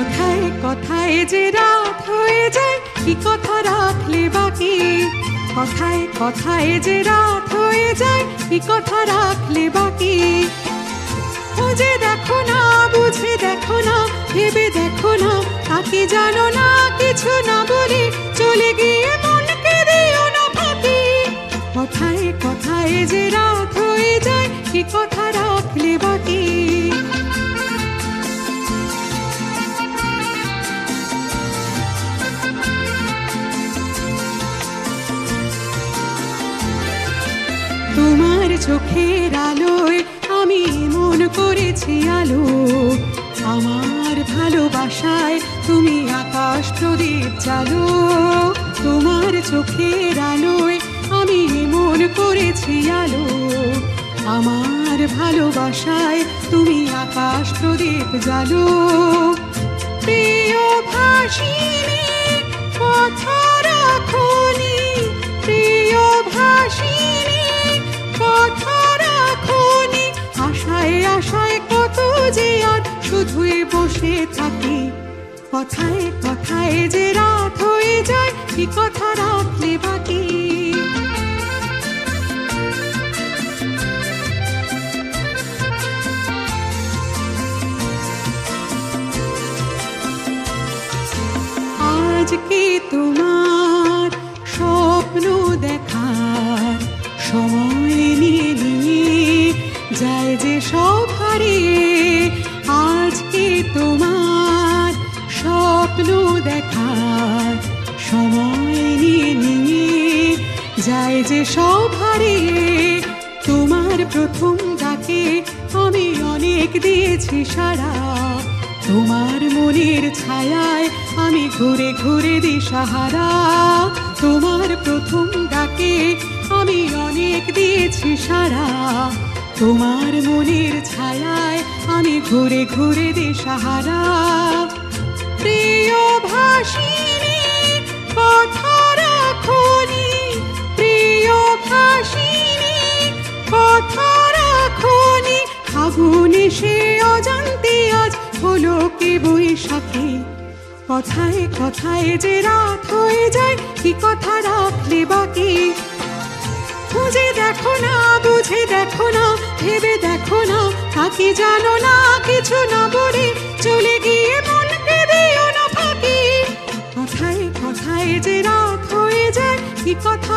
কথায় কথায় যে রাত হয়ে যায়, কি কথা রাখলে বাকি? কথায় কথায় যে রাত হয়ে যায়, কি কথা রাখলে বাকি? খুঁজে দেখো না, বুঝে দেখো না, ভেবে দেখো না তাকে জানো না, কিছু না বলে চলে গিয়ে মনকে দিও না ফাঁকি? কথায় কথায় যে রাত হয়ে যায়, কি কথা রাখলে বাকি? চোখের আলোয় আমি মন করেছি আলো। আমার ভালোবাসায় তুমি আকাশ প্রদীপ চালো তোমার চোখের আলোয় আমি মন করেছি আলো। আমার ভালোবাসায় তুমি আকাশ প্রদীপ জালো প্রিয় ভাসিনী কথা আশায় কত যে আর শুধুই বসে থাকি। কথায় কথায় যে রাত হয়ে যায়, কি কথা রাখলে বাকি? আজকে তোমার যায় যে সব হারিয়ে আজকে তোমার স্বপ্ন দেখার সময় নিয়ে? নিয়ে যায় যে সব হারিয়ে তোমার প্রথম ডাকে আমি অনেক দিয়েছি সারা। তোমার মনের ছায়ায় আমি ঘুরে ঘুরে দিশাহারা তোমার প্রথম ডাকে আমি অনেক দিয়েছি সারা। তোমার মনের ছায়ায় আমি ঘুরে ঘুরে দিশাহারা। প্রিয় ভাসিনী, কথা রাখনি। প্রিয় ভাসিনী, কথা রাখনি। সে অজান্তে আজ হলো কি বৈশাখী। কথায় কথায় যে রাত হয়ে যায়, কি কথা রাখলে বাকি? খুঁজে দেখো না বুঝে দেখো না, ভেবে দেখো না তাকে জানো না, কিছু না বলে চলে গিয়ে মনকে দিও না ফাঁকি কথায় কথায় যে রাত হয়ে যায়, কি কথা